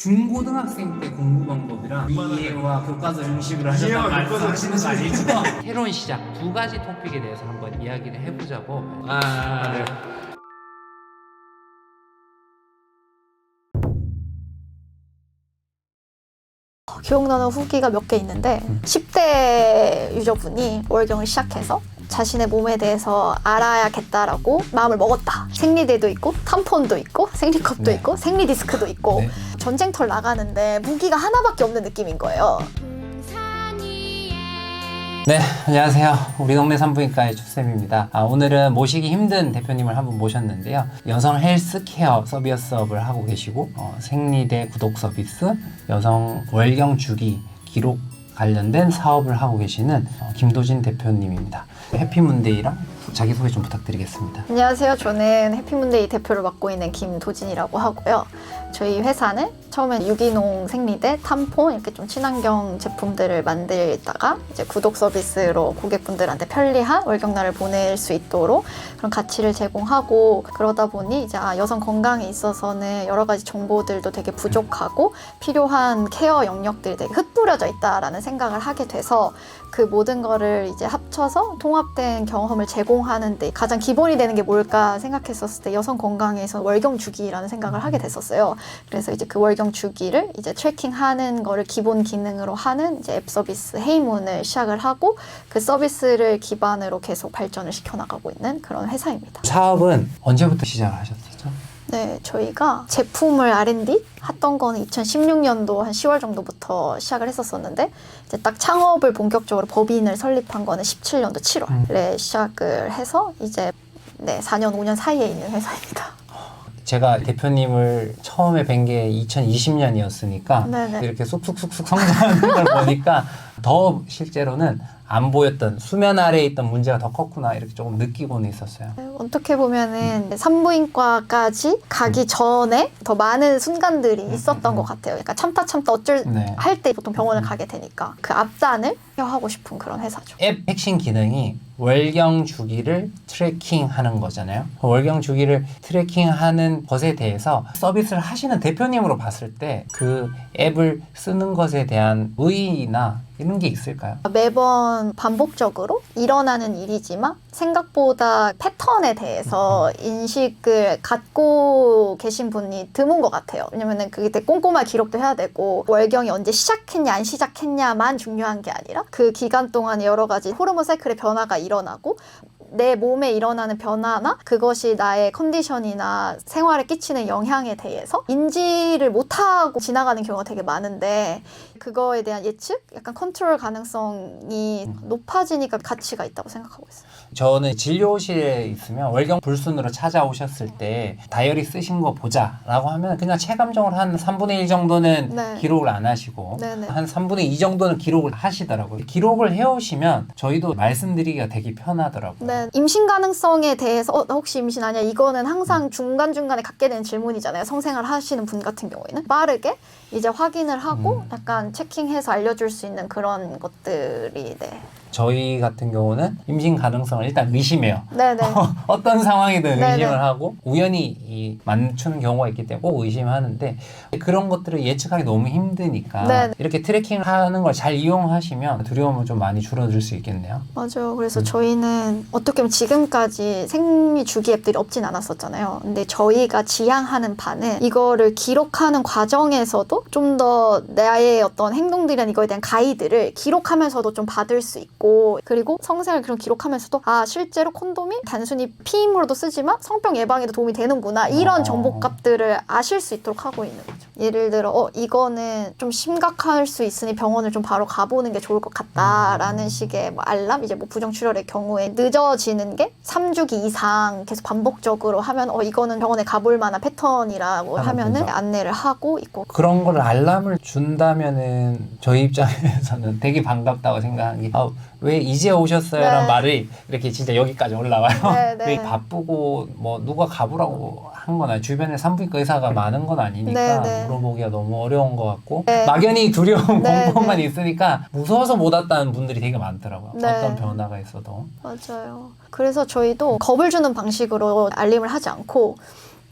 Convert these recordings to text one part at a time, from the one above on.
중고등학생 때 공부 방법이랑 이해와 교과서 하셨다는 교과서 말씀하시는 거 아니죠? 새로운 시작 두 가지 토픽에 대해서 한번 이야기를 해보자고 아, 네. 기억나는 후기가 몇 개 있는데 10대 유저분이 월경을 시작해서 자신의 몸에 대해서 알아야겠다라고 마음을 먹었다. 생리대도 있고 탐폰도 있고 생리컵도 네. 있고 생리디스크도 있고 네. 전쟁터 나가는데 무기가 하나밖에 없는 느낌인 거예요. 네, 안녕하세요. 우리 동네 산부인과의 추쌤입니다. 아, 오늘은 모시기 힘든 대표님을 한 분 모셨는데요. 여성 헬스케어 서비스 업을 하고 계시고 어, 생리대 구독 서비스, 여성 월경 주기 기록 관련된 사업을 하고 계시는 어, 김도진 대표님입니다. 해피문데이랑 자기소개 좀 부탁드리겠습니다. 안녕하세요. 저는 해피문데이 대표를 맡고 있는 김도진이라고 하고요. 저희 회사는 처음엔 유기농 생리대, 탐폰 이렇게 좀 친환경 제품들을 만들다가 이제 구독 서비스로 고객분들한테 편리한 월경날을 보낼 수 있도록 그런 가치를 제공하고 그러다 보니 이제 아, 여성 건강에 있어서는 여러 가지 정보들도 되게 부족하고 필요한 케어 영역들이 되게 흩뿌려져 있다라는 생각을 하게 돼서 그 모든 거를 이제 합쳐서 통합된 경험을 제공하는데 가장 기본이 되는 게 뭘까 생각했었을 때 여성 건강에서 월경 주기라는 생각을 하게 됐었어요. 그래서 이제 그 월경 주기를 이제 트래킹하는 거를 기본 기능으로 하는 이제 앱 서비스 헤이문을 시작을 하고 그 서비스를 기반으로 계속 발전을 시켜 나가고 있는 그런 회사입니다. 사업은 언제부터 시작을 하셨었죠? 네, 저희가 제품을 R&D 했던 거는 2016년도 한 10월 정도부터 시작을 했었었는데 이제 딱 창업을 본격적으로 법인을 설립한 거는 17년도 7월에 시작을 해서 이제 네, 4년 5년 사이에 있는 회사입니다. 제가 대표님을 처음에 뵌 게 2020년이었으니까 네네. 이렇게 쑥쑥쑥쑥 성장하는 걸 보니까 더 실제로는 안 보였던 수면 아래에 있던 문제가 더 컸구나 이렇게 조금 느끼고는 있었어요. 네, 어떻게 보면은 산부인과까지 가기 전에 더 많은 순간들이 있었던 것 같아요. 그러니까 참다 참다 어쩔 네. 할 때 보통 병원을 가게 되니까 그 앞단을 케어하고 싶은 그런 회사죠. 앱 핵심 기능이 월경 주기를 트래킹하는 거잖아요. 그 월경 주기를 트래킹하는 것에 대해서 서비스를 하시는 대표님으로 봤을 때 그 앱을 쓰는 것에 대한 의의나 이런 게 있을까요? 매번 반복적으로 일어나는 일이지만 생각보다 패턴에 대해서 인식을 갖고 계신 분이 드문 것 같아요. 왜냐면은 그게 꼼꼼한 기록도 해야 되고 월경이 언제 시작했냐 안 시작했냐만 중요한 게 아니라 그 기간 동안에 여러 가지 호르몬 사이클의 변화가 일어나고 내 몸에 일어나는 변화나 그것이 나의 컨디션이나 생활에 끼치는 영향에 대해서 인지를 못하고 지나가는 경우가 되게 많은데 그거에 대한 예측, 약간 컨트롤 가능성이 높아지니까 가치가 있다고 생각하고 있어요. 저는 진료실에 있으면 월경 불순으로 찾아오셨을 때 다이어리 쓰신 거 보자라고 하면 그냥 체감적으로 한 3분의 1 정도는 네. 기록을 안 하시고 네네. 한 3분의 2 정도는 기록을 하시더라고요. 기록을 해오시면 저희도 말씀드리기가 되게 편하더라고요. 네, 임신 가능성에 대해서 어, 나 혹시 임신 아니야? 이거는 항상 중간중간에 갖게 되는 질문이잖아요. 성생활 하시는 분 같은 경우에는 빠르게 이제 확인을 하고 음. 약간 체킹해서 알려줄 수 있는 그런 것들이 네. 저희 같은 경우는 임신 가능성을 일단 의심해요. 네네. 어떤 상황이든 네네. 의심을 하고 우연히 이 맞추는 경우가 있기 때문에 꼭 의심하는데 그런 것들을 예측하기 너무 힘드니까 네네. 이렇게 트래킹을 하는 걸 잘 이용하시면 두려움은 좀 많이 줄어들 수 있겠네요. 맞아요. 음. 그래서 저희는 어떻게 보면 지금까지 생리 주기 앱들이 없진 않았었잖아요. 근데 저희가 지향하는 바는 이거를 기록하는 과정에서도 좀 더 나의 어떤 행동들이나 이거에 대한 가이드를 기록하면서도 좀 받을 수 있고 그리고 성생활 그런 기록하면서도 아 실제로 콘돔이 단순히 피임으로도 쓰지만 성병 예방에도 도움이 되는구나 이런 어. 정보값들을 아실 수 있도록 하고 있는 거죠. 예를 들어 어 이거는 좀 심각할 수 있으니 병원을 좀 바로 가보는 게 좋을 것 같다라는 식의 뭐 알람 이제 뭐 부정 출혈의 경우에 늦어지는 게 3주기 이상 계속 반복적으로 하면 어 이거는 병원에 가볼 만한 패턴이라고 아, 하면은 그죠. 안내를 하고 있고 그런 걸 알람을 준다면은 저희 입장에서는 되게 반갑다고 생각하는 게 아, 왜 이제 오셨어요? 라는 네. 말이 이렇게 진짜 여기까지 올라와요. 네, 네. 바쁘고 뭐 누가 가보라고 한 거나 주변에 산부인과 의사가 많은 건 아니니까 네, 네. 물어보기가 너무 어려운 것 같고 네. 막연히 두려운 네, 공포만 네. 있으니까 무서워서 못 왔다는 분들이 되게 많더라고요. 네. 어떤 변화가 있어도. 맞아요. 그래서 저희도 겁을 주는 방식으로 알림을 하지 않고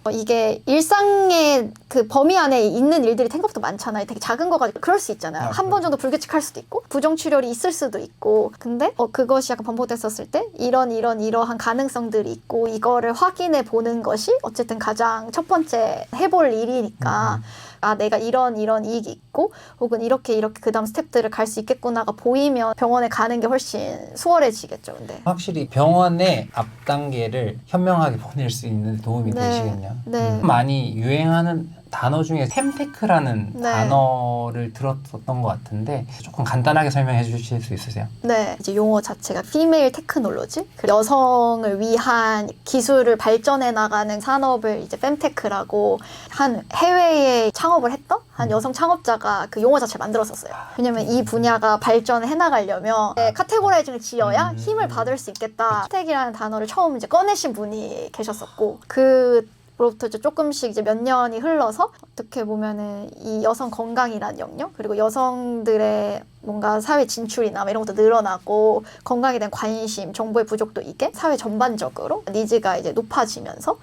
어, 이게 일상의 그 범위 안에 있는 일들이 생각보다 많잖아요. 되게 작은 거 가지고 그럴 수 있잖아요. 아, 한번 정도 불규칙할 수도 있고 부정 출혈이 있을 수도 있고 근데 어, 그것이 약간 반복됐었을 때 이런 이런 이러한 가능성들이 있고 이거를 확인해 보는 것이 어쨌든 가장 첫 번째 해볼 일이니까 아 내가 이런 이런 이익이 있고 혹은 이렇게 이렇게 그다음 스텝들을 갈 수 있겠구나가 보이면 병원에 가는 게 훨씬 수월해지겠죠. 근데 확실히 병원의 앞 단계를 현명하게 보낼 수 있는 데 도움이 네. 되시겠네요. 네. 많이 유행하는 단어 중에 템테크라는 네. 단어를 들었었던 것 같은데 조금 간단하게 설명해 주실 수 있으세요? 네, 이제 용어 자체가 피메일 테크놀로지, 그 여성을 위한 기술을 발전해 나가는 산업을 이제 fem테크라고 한 해외에 창업을 했던 한 여성 창업자가 그 용어 자체를 만들었었어요. 왜냐면 이 분야가 발전해 나가려면 네, 카테고라이징을 지어야 음. 힘을 받을 수 있겠다. 텍이라는 단어를 처음 이제 꺼내신 분이 계셨었고 그 로부터 이제 조금씩 이제 몇 년이 흘러서 어떻게 보면은 이 여성 건강이라는 영역 그리고 여성들의 뭔가 사회 진출이나 뭐 이런 것도 늘어나고 건강에 대한 관심, 정보의 부족도 이게 사회 전반적으로 니즈가 이제 높아지면서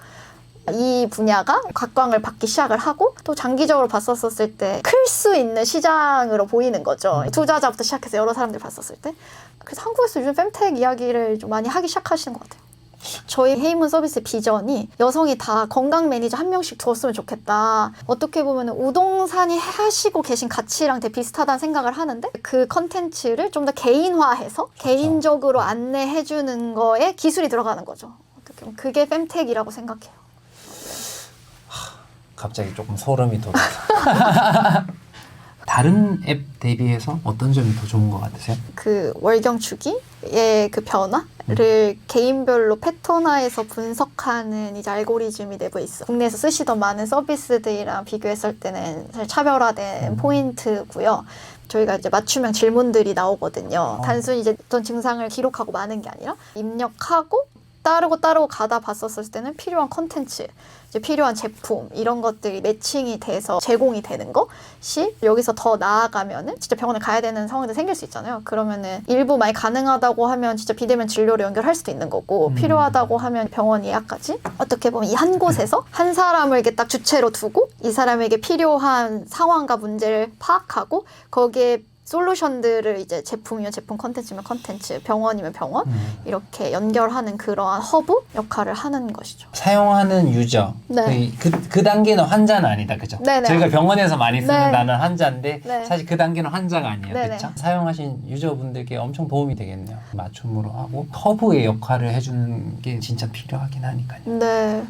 이 분야가 각광을 받기 시작을 하고 또 장기적으로 봤었을 때 클 수 있는 시장으로 보이는 거죠. 투자자부터 시작해서 여러 사람들 봤었을 때. 그래서 한국에서 요즘 fem텍 이야기를 좀 많이 하기 시작하시는 것 같아요. 저희 헤이문 서비스 비전이 여성이 다 건강 매니저 한 명씩 두었으면 좋겠다. 어떻게 보면 우동산이 하시고 계신 가치랑 되게 비슷하다는 생각을 하는데 그 컨텐츠를 좀 더 개인화해서 개인적으로 안내해주는 거에 기술이 들어가는 거죠. 어떻게 보면 그게 fem텍이라고 생각해요. 갑자기 조금 소름이 돋아서. 다른 앱 대비해서 어떤 점이 더 좋은 것 같으세요? 그 월경 주기의 그 변화를 개인별로 패턴화해서 분석하는 이제 알고리즘이 내부에 있어. 국내에서 쓰시던 많은 서비스들이랑 비교했을 때는 사실 차별화된 음. 포인트고요. 저희가 이제 맞춤형 질문들이 나오거든요. 어. 단순히 이제 어떤 증상을 기록하고 마는 게 아니라 입력하고 따르고 따르고 가다 봤었을 때는 필요한 컨텐츠, 이제 필요한 제품 이런 것들이 매칭이 돼서 제공이 되는 것이 여기서 더 나아가면은 진짜 병원에 가야 되는 상황도 생길 수 있잖아요. 그러면은 일부 많이 가능하다고 하면 진짜 비대면 진료로 연결할 수도 있는 거고 음. 필요하다고 하면 병원 예약까지 어떻게 보면 이 한 곳에서 한 사람을 이렇게 딱 주체로 두고 이 사람에게 필요한 상황과 문제를 파악하고 거기에 솔루션들을 이제 제품이면 제품, 컨텐츠면 컨텐츠, 병원이면 병원 음. 이렇게 연결하는 그러한 허브 역할을 하는 것이죠. 사용하는 유저 네. 그, 그, 그 단계는 환자는 아니다 그죠? 네네. 저희가 병원에서 많이 쓰는 네. 나는 환자인데 네. 사실 그 단계는 환자가 아니에요. 그렇죠? 사용하신 유저분들께 엄청 도움이 되겠네요 맞춤으로 하고 허브의 역할을 해주는 게 진짜 필요하긴 하니까요 네.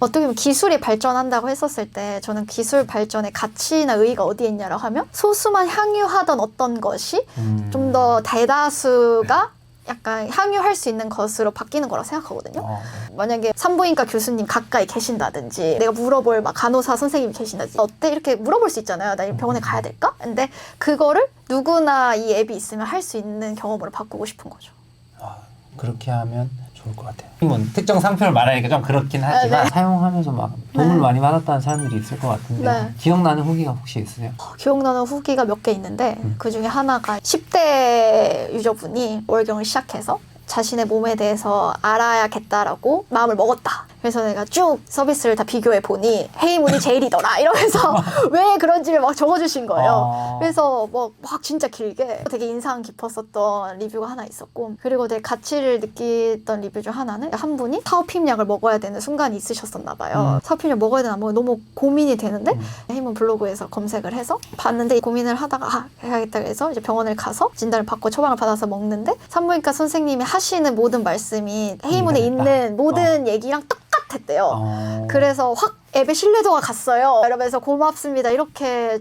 어떻게 보면 기술이 발전한다고 했었을 때 저는 기술 발전의 가치나 의의가 어디에 있냐라고 하면 소수만 향유하던 어떤 것이 음. 좀더 대다수가 약간 향유할 수 있는 것으로 바뀌는 거라고 생각하거든요. 어, 만약에 산부인과 교수님 가까이 계신다든지 내가 물어볼 막 간호사 선생님이 계신다든지 어때 이렇게 물어볼 수 있잖아요. 나 병원에 가야 될까? 근데 그거를 누구나 이 앱이 있으면 할 수 있는 경험으로 바꾸고 싶은 거죠. 아, 그렇게 하면 좋을 것 같아요. 뭐 특정 상표를 말하니까 좀 그렇긴 하지만 네. 사용하면서 막 도움을 네. 많이 받았다는 사람들이 있을 것 같은데 네. 기억나는 후기가 혹시 있으세요? 기억나는 후기가 몇 개 있는데 음. 그 중에 하나가 10대 유저분이 월경을 시작해서 자신의 몸에 대해서 알아야겠다라고 마음을 먹었다. 그래서 내가 쭉 서비스를 다 비교해 보니 헤이문이 제일이더라 이러면서 왜 그런지를 막 적어주신 거예요. 어. 그래서 뭐 막 진짜 길게 되게 인상 깊었었던 리뷰가 하나 있었고 그리고 되게 가치를 느꼈던 리뷰 중 하나는 한 분이 사오핌약을 먹어야 되는 순간이 있으셨었나 봐요. 음. 사오핌약 먹어야 되나 뭐 너무 고민이 되는데 음. 헤이문 블로그에서 검색을 해서 봤는데 고민을 하다가 아 해야겠다 그래서 이제 병원을 가서 진단을 받고 처방을 받아서 먹는데 산부인과 선생님이 하시는 모든 말씀이 헤이문에 있는 모든 얘기랑 똑 같았대요. 어. 그래서 확 앱의 신뢰도가 갔어요. 이러면서 고맙습니다. 이렇게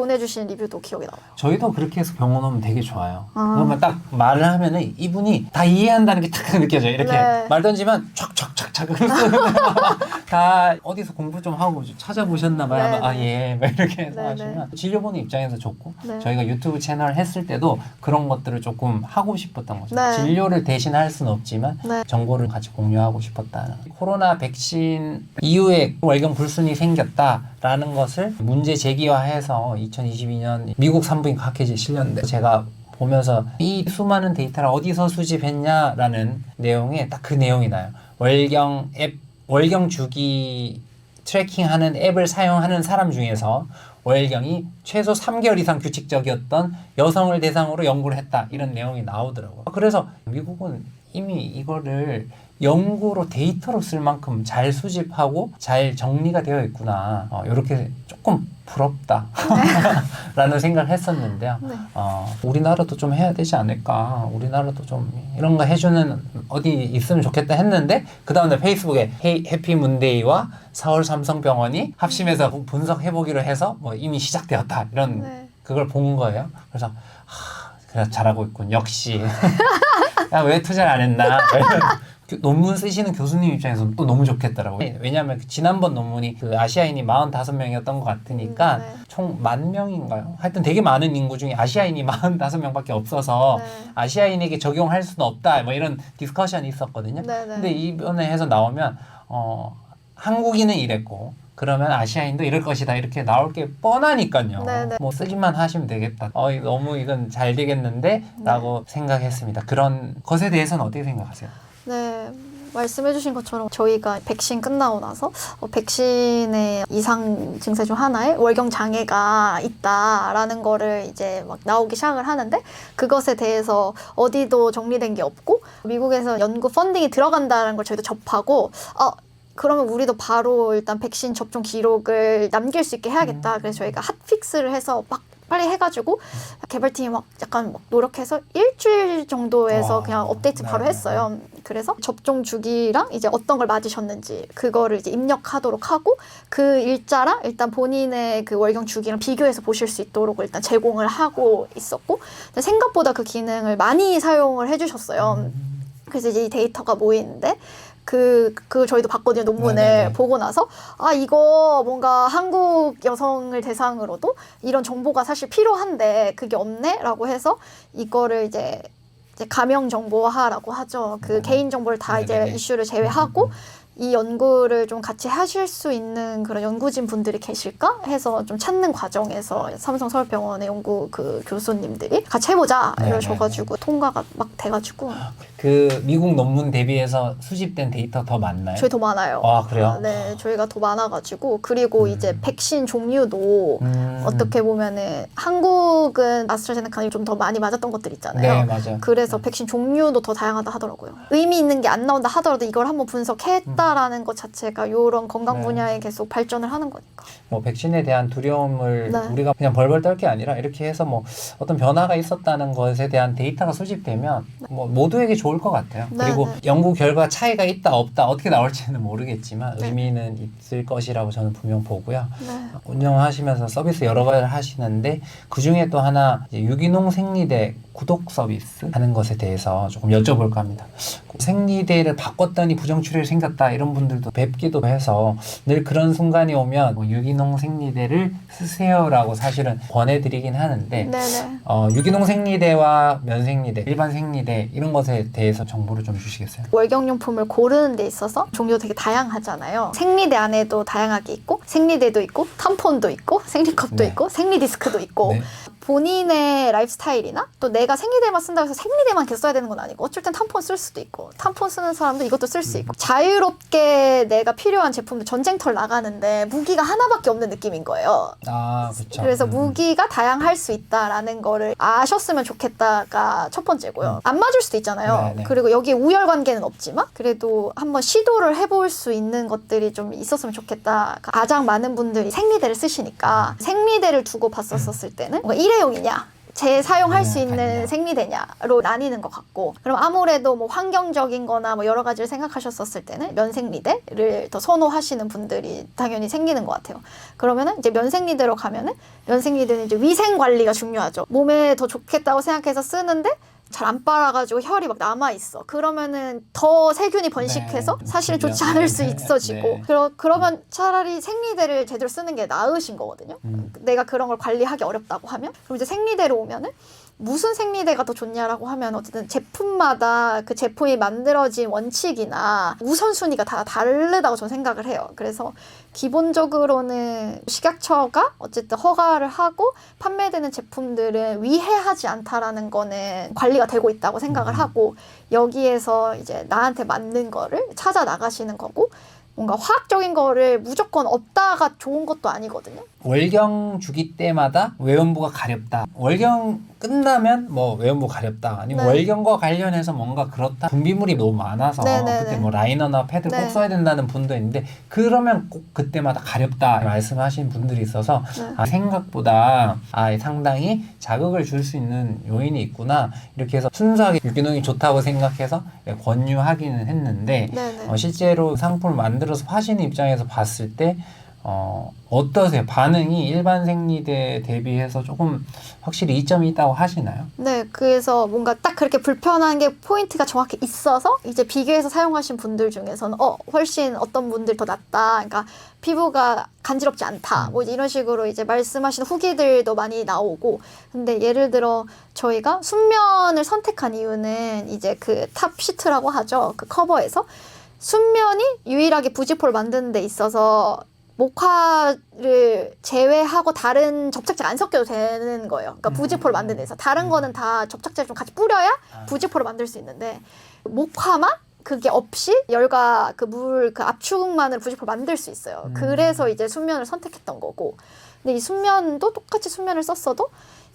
보내주신 리뷰도 기억에 남아요. 저희도 그렇게 해서 병원 오면 되게 좋아요. 아. 그러면 딱 말을 하면은 이분이 다 이해한다는 게 탁 느껴져요. 이렇게 네. 말 던지면 촥촥촥촥 다 어디서 공부 좀 하고 좀 찾아보셨나 봐요. 네, 아 네. 예, 막 이렇게 해서 네, 하시면 진료 보는 입장에서 좋고 네. 저희가 유튜브 채널 했을 때도 그런 것들을 조금 하고 싶었던 거죠. 네. 진료를 대신할 수는 없지만 네. 정보를 같이 공유하고 싶었다는 코로나 백신 이후에 월경 불순이 생겼다 라는 것을 문제 제기화해서 2022년 미국 산부인과 학회지에 실렸는데 제가 보면서 이 수많은 데이터를 어디서 수집했냐라는 내용에 딱 그 내용이 나요. 월경 앱 월경 주기 트래킹하는 앱을 사용하는 사람 중에서 월경이 최소 3개월 이상 규칙적이었던 여성을 대상으로 연구를 했다 이런 내용이 나오더라고요. 그래서 미국은 이미 이거를 연구로 데이터로 쓸 만큼 잘 수집하고 잘 정리가 되어 있구나. 어, 이렇게 조금 부럽다. 라는 생각을 했었는데요. 네. 어, 우리나라도 좀 해야 되지 않을까. 우리나라도 좀 이런 거 해주는 어디 있으면 좋겠다 했는데, 그 다음에 페이스북에 헤이, 해피 문데이와 서울 삼성병원이 합심해서 분석해보기로 해서 뭐 이미 시작되었다. 이런 네. 그걸 본 거예요. 그래서, 하, 그래, 잘하고 있군. 역시. 야, 왜 투자를 안 했나. 그 논문 쓰시는 교수님 입장에서는 또 너무 좋겠더라고요. 왜냐하면 그 지난번 논문이 그 아시아인이 45명이었던 것 같으니까 음, 네. 총만 명인가요? 하여튼 되게 많은 인구 중에 아시아인이 45명밖에 없어서 네. 아시아인에게 적용할 수는 없다. 뭐 이런 디스커션이 있었거든요. 네, 네. 근데 이번에 해서 나오면 어 한국인은 이랬고 그러면 아시아인도 이럴 것이다 이렇게 나올 게 뻔하니까요. 네네. 뭐 쓰기만 하시면 되겠다. 어 너무 이건 잘 되겠는데라고 네. 생각했습니다. 그런 것에 대해서는 어떻게 생각하세요? 네. 말씀해주신 것처럼 저희가 백신 끝나고 나서 어, 백신의 이상 증세 중 하나에 월경 장애가 있다라는 거를 이제 막 나오기 시작을 하는데 그것에 대해서 어디도 정리된 게 없고 미국에서 연구 펀딩이 들어간다는 걸 저희도 접하고 어 그러면 우리도 바로 일단 백신 접종 기록을 남길 수 있게 해야겠다. 그래서 저희가 핫픽스를 해서 막 빨리 해가지고 개발팀이 막 약간 막 노력해서 일주일 정도에서 와, 그냥 업데이트 바로 네, 했어요. 그래서 접종 주기랑 이제 어떤 걸 맞으셨는지 그거를 이제 입력하도록 하고 그 일자랑 일단 본인의 그 월경 주기랑 비교해서 보실 수 있도록 일단 제공을 하고 있었고 생각보다 그 기능을 많이 사용을 해주셨어요. 그래서 이제 이 데이터가 모이는데 그, 그 저희도 봤거든요, 논문을 네네네. 보고 나서. 아, 이거 뭔가 한국 여성을 대상으로도 이런 정보가 사실 필요한데 그게 없네? 라고 해서 이거를 이제, 이제 가명 정보화라고 하죠. 그 네. 개인 정보를 다 이제 네네네. 이슈를 제외하고 이 연구를 좀 같이 하실 수 있는 그런 연구진 분들이 계실까 해서 좀 찾는 과정에서 삼성 서울병원의 연구 그 교수님들이 같이 해보자 네네네. 이러셔가지고 통과가 막 돼가지고 그 미국 논문 대비해서 수집된 데이터 더 많나요? 저희 더 많아요. 아 그래요? 네, 저희가 더 많아가지고 그리고 음. 이제 백신 종류도 음. 어떻게 보면은 한국은 아스트라제네카는 좀더 많이 맞았던 것들 있잖아요. 네 맞아요. 그래서 백신 종류도 더 다양하다 하더라고요. 의미 있는 게 안 나온다 하더라도 이걸 한번 분석했다 라는 것 자체가 이런 건강 네. 분야에 계속 발전을 하는 거니까. 뭐 백신에 대한 두려움을 네. 우리가 그냥 벌벌 떨 게 아니라 이렇게 해서 뭐 어떤 변화가 있었다는 것에 대한 데이터가 수집되면 뭐 모두에게 좋을 것 같아요. 네, 그리고 네. 연구 결과 차이가 있다 없다 어떻게 나올지는 모르겠지만 네. 의미는 있을 것이라고 저는 분명 보고요. 네. 운영하시면서 서비스 여러 가지를 하시는데 그 중에 또 하나 유기농 생리대 구독 서비스 하는 것에 대해서 조금 여쭤볼까 합니다. 생리대를 바꿨더니 부정 출혈이 생겼다 이런 분들도 뵙기도 해서 늘 그런 순간이 오면 뭐 유기농 생리대를 쓰세요라고 사실은 권해드리긴 하는데 네네. 어, 유기농 생리대와 면생리대, 일반 생리대 이런 것에 대해서 정보를 좀 주시겠어요? 월경용품을 고르는 데 있어서 종류도 되게 다양하잖아요. 생리대 안에도 다양하게 있고, 생리대도 있고, 탐폰도 있고, 생리컵도 네. 있고, 생리디스크도 있고, 네. 본인의 라이프 스타일이나 또 내가 생리대만 쓴다고 해서 생리대만 계속 써야 되는 건 아니고 어쩔 땐 탐폰 쓸 수도 있고 탐폰 쓰는 사람도 이것도 쓸 수 있고 자유롭게 내가 필요한 제품들 전쟁터를 나가는데 무기가 하나밖에 없는 느낌인 거예요. 아 그렇죠. 그래서 음. 무기가 다양할 수 있다라는 거를 아셨으면 좋겠다가 첫 번째고요. 안 맞을 수도 있잖아요. 음. 네네. 그리고 여기에 우열 관계는 없지만 그래도 한번 시도를 해볼 수 있는 것들이 좀 있었으면 좋겠다. 가장 많은 분들이 생리대를 쓰시니까 음. 생리대를 두고 봤었을 때는 뭔가 용이냐 재사용할 수 네, 있는. 생리대냐로 나뉘는 것 같고 그럼 아무래도 뭐 환경적인 거나 뭐 여러 가지를 생각하셨었을 때는 면생리대를 더 선호하시는 분들이 당연히 생기는 것 같아요. 그러면은 이제 면생리대로 가면은 면생리대는 이제 위생 관리가 중요하죠. 몸에 더 좋겠다고 생각해서 쓰는데 잘 안 빨아가지고 혈이 막 남아 있어. 그러면은 더 세균이 번식해서 네, 사실은 좋지. 않을 수 네, 있어지고 네. 그러, 그러면 차라리 생리대를 제대로 쓰는 게 나으신 거거든요. 음. 내가 그런 걸 관리하기 어렵다고 하면 그럼 이제 생리대로 오면은 무슨 생리대가 더 좋냐라고 하면 어쨌든 제품마다 그 제품이 만들어진 원칙이나 우선순위가 다 다르다고 저는 생각을 해요. 그래서 기본적으로는 식약처가 어쨌든 허가를 하고 판매되는 제품들은 위해하지 않다라는 거는 관리가 되고 있다고 생각을 음. 하고 여기에서 이제 나한테 맞는 거를 찾아 나가시는 거고 뭔가 화학적인 거를 무조건 없다가 좋은 것도 아니거든요. 월경 주기 때마다 외연부가 가렵다. 월경 끝나면 뭐 외연부 가렵다. 아니면 네. 월경과 관련해서 뭔가 그렇다. 분비물이 너무 많아서 네네네. 그때 뭐 라이너나 패드 네. 꼭 써야 된다는 분도 있는데 그러면 꼭 그때마다 가렵다 말씀하신 분들이 있어서 네. 아, 생각보다 아, 상당히 자극을 줄 수 있는 요인이 있구나 이렇게 해서 순수하게 유기농이 좋다고 생각해서 권유하기는 했는데 네네. 어, 실제로 상품을 만들어서 파시는 입장에서 봤을 때 어, 어떠세요? 반응이 일반 생리대 대비해서 조금 확실히 이점이 있다고 하시나요? 네, 그래서 뭔가 딱 그렇게 불편한 게 포인트가 정확히 있어서 이제 비교해서 사용하신 분들 중에서는 어 훨씬 어떤 분들 더 낫다, 그러니까 피부가 간지럽지 않다, 뭐 이런 식으로 이제 말씀하시는 후기들도 많이 나오고, 근데 예를 들어 저희가 순면을 선택한 이유는 이제 그 탑 시트라고 하죠, 그 커버에서. 순면이 유일하게 부지포를 만드는 데 있어서 목화를 제외하고 다른 접착제가 안 섞여도 되는 거예요. 그러니까 음. 부지포를 만드는 데서 다른 거는 다 접착제를 좀 같이 뿌려야 아. 부지포를 만들 수 있는데 목화만 그게 없이 열과 그 물그 압축만을 부지포를 만들 수 있어요. 음. 그래서 이제 순면을 선택했던 거고. 근데 이 순면도 똑같이 순면을 썼어도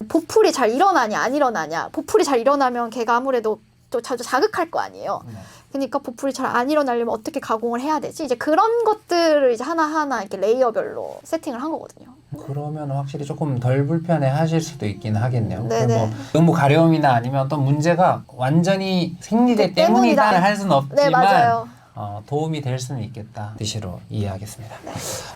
보풀이 잘 일어나냐 안 일어나냐. 보풀이 잘 일어나면 걔가 아무래도 또 자주 자극할 거 아니에요. 네. 그러니까 보풀이 잘 안 일어나려면 어떻게 가공을 해야 되지? 이제 그런 것들을 이제 하나하나 이렇게 레이어별로 세팅을 한 거거든요. 그러면 확실히 조금 덜 불편해 하실 수도 있긴 하겠네요. 네네. 뭐 너무 가려움이나 아니면 어떤 문제가 완전히 생리대 그 때문이다 때문이다. 할 수는 없지만 네, 맞아요. 어, 도움이 될 수는 있겠다. 뜻으로 이해하겠습니다.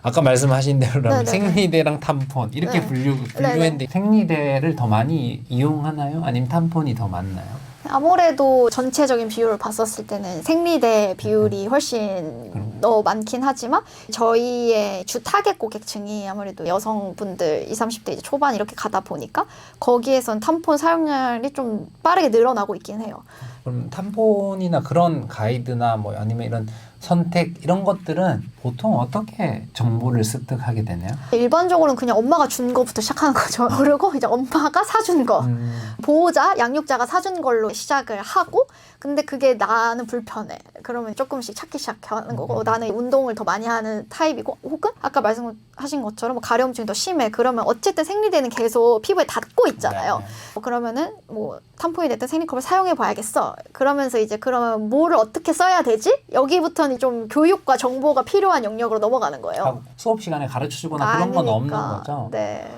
아까 말씀하신 대로. 생리대랑 탐폰 이렇게 네. 분류, 분류했는데 생리대를 더 많이 이용하나요? 아니면 탐폰이 더 많나요? 아무래도 전체적인 비율을 봤었을 때는 생리대 비율이 훨씬 그럼. 더 많긴 하지만 저희의 주 타겟 고객층이 아무래도 여성분들 20, 30대 이제 초반 이렇게 가다 보니까 거기에선 탐폰 사용량이 좀 빠르게 늘어나고 있긴 해요. 그럼 탐폰이나 그런 가이드나 뭐 아니면 이런 선택 이런 것들은 보통 어떻게 정보를 습득하게 되나요? 일반적으로는 그냥 엄마가 준 거부터 시작하는 거죠. 그리고 이제 엄마가 사준 거. 음, 보호자, 양육자가 사준 걸로 시작을 하고, 근데 그게 나는 불편해. 그러면 조금씩 찾기 시작하는 거고, 음. 나는 운동을 더 많이 하는 타입이고, 혹은 아까 말씀하신 것처럼 뭐 가려움증이 더 심해. 그러면 어쨌든 생리대는 계속 피부에 닿고 있잖아요. 네. 어, 그러면은 뭐 탐폰이 됐든 생리컵을 사용해 봐야겠어. 그러면서 이제 그러면 뭐를 어떻게 써야 되지? 여기부터는 좀 교육과 정보가 필요한 영역으로 넘어가는 거예요. 하- 수업 시간에 가르쳐 주거나 그런 건 없는 아니니까. 거죠? 네.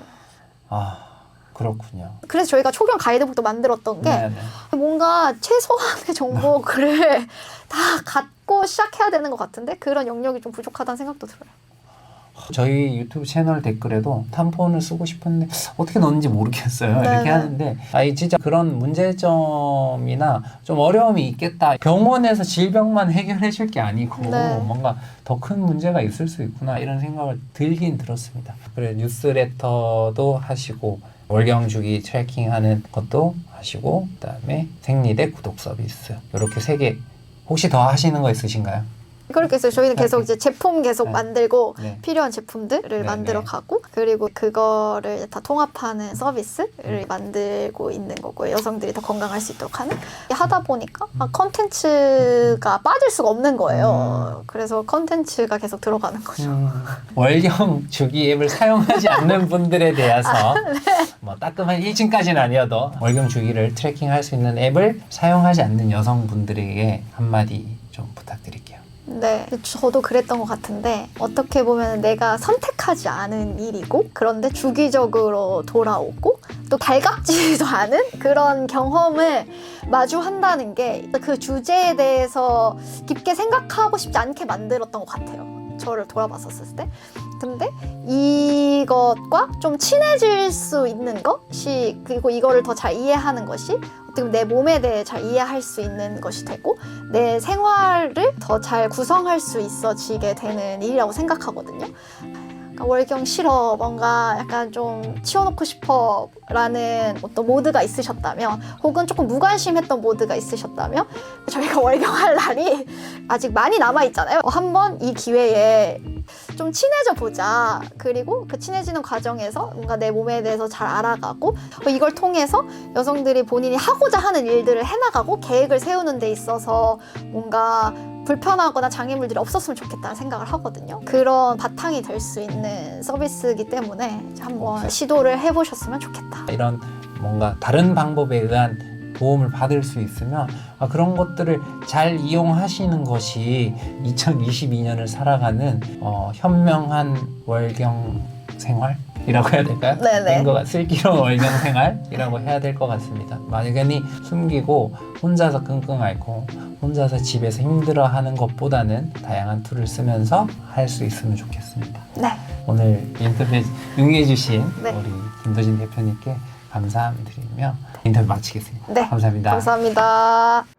아 그렇군요. 그래서 저희가 초경 가이드북도 만들었던 게 네, 네. 뭔가 최소한의 정보를 다 갖고 시작해야 되는 것 같은데 그런 영역이 좀 부족하다는 생각도 들어요. 저희 유튜브 채널 댓글에도 탐폰을 쓰고 싶었는데 어떻게 넣는지 모르겠어요. 네, 이렇게 네. 하는데 아이 진짜 그런 문제점이나 좀 어려움이 있겠다. 병원에서 질병만 해결해 줄 게 아니고 네. 뭔가 더 큰 문제가 있을 수 있구나 이런 생각을 들긴 들었습니다. 그래 뉴스레터도 하시고 월경 주기 트래킹하는 것도 하시고 그다음에 생리대 구독 서비스 이렇게 세 개 혹시 더 하시는 거 있으신가요? 그렇게 해서 저희는 계속 이제 제품 계속 네. 만들고 네. 필요한 제품들을 네, 만들어 네. 가고 그리고 그거를 다 통합하는 서비스를 만들고 있는 거고요. 여성들이 더 건강할 수 있도록 하는 하다 보니까 아, 컨텐츠가 빠질 수가 없는 거예요. 그래서 컨텐츠가 계속 들어가는 거죠. 음, 월경 주기 앱을 사용하지 않는 분들에 대해서 뭐 따끔한 1층까지는 아니어도 월경 주기를 트래킹할 수 있는 앱을 사용하지 않는 여성분들에게 한마디 좀 부탁드릴게요. 네, 저도 그랬던 것 같은데 어떻게 보면 내가 선택하지 않은 일이고 그런데 주기적으로 돌아오고 또 달갑지도 않은 그런 경험을 마주한다는 게 그 주제에 대해서 깊게 생각하고 싶지 않게 만들었던 것 같아요. 저를 돌아봤었을 때. 근데 이것과 좀 친해질 수 있는 것이 그리고 이거를 더 잘 이해하는 것이 어떻게 보면 내 몸에 대해 잘 이해할 수 있는 것이 되고 내 생활을 더 잘 구성할 수 있어지게 되는 일이라고 생각하거든요. 그러니까 월경 싫어 뭔가 약간 좀 치워놓고 싶어 라는 어떤 모드가 있으셨다면 혹은 조금 무관심했던 모드가 있으셨다면 저희가 월경할 날이 아직 많이 남아 있잖아요. 한번 이 기회에 좀 친해져 보자. 그리고 그 친해지는 과정에서 뭔가 내 몸에 대해서 잘 알아가고 어, 이걸 통해서 여성들이 본인이 하고자 하는 일들을 해나가고 계획을 세우는 데 있어서 뭔가 불편하거나 장애물들이 없었으면 좋겠다는 생각을 하거든요. 그런 바탕이 될 수 있는 서비스이기 때문에 한번 시도를 해보셨으면 좋겠다. 이런 뭔가 다른 방법에 의한 도움을 받을 수 있으면 아, 그런 것들을 잘 이용하시는 것이 2022년을 살아가는 어, 현명한 월경 생활 이라고 해야 될까요? 네네. 거 슬기로운 월경 생활이라고 해야 될 것 같습니다. 막연히 숨기고 혼자서 끙끙 앓고 혼자서 집에서 힘들어하는 것보다는 다양한 툴을 쓰면서 할 수 있으면 좋겠습니다. 네. 오늘 인터뷰에 응해주신 네. 우리 김도진 대표님께 감사드리며 인터뷰 마치겠습니다. 네. 감사합니다. 감사합니다.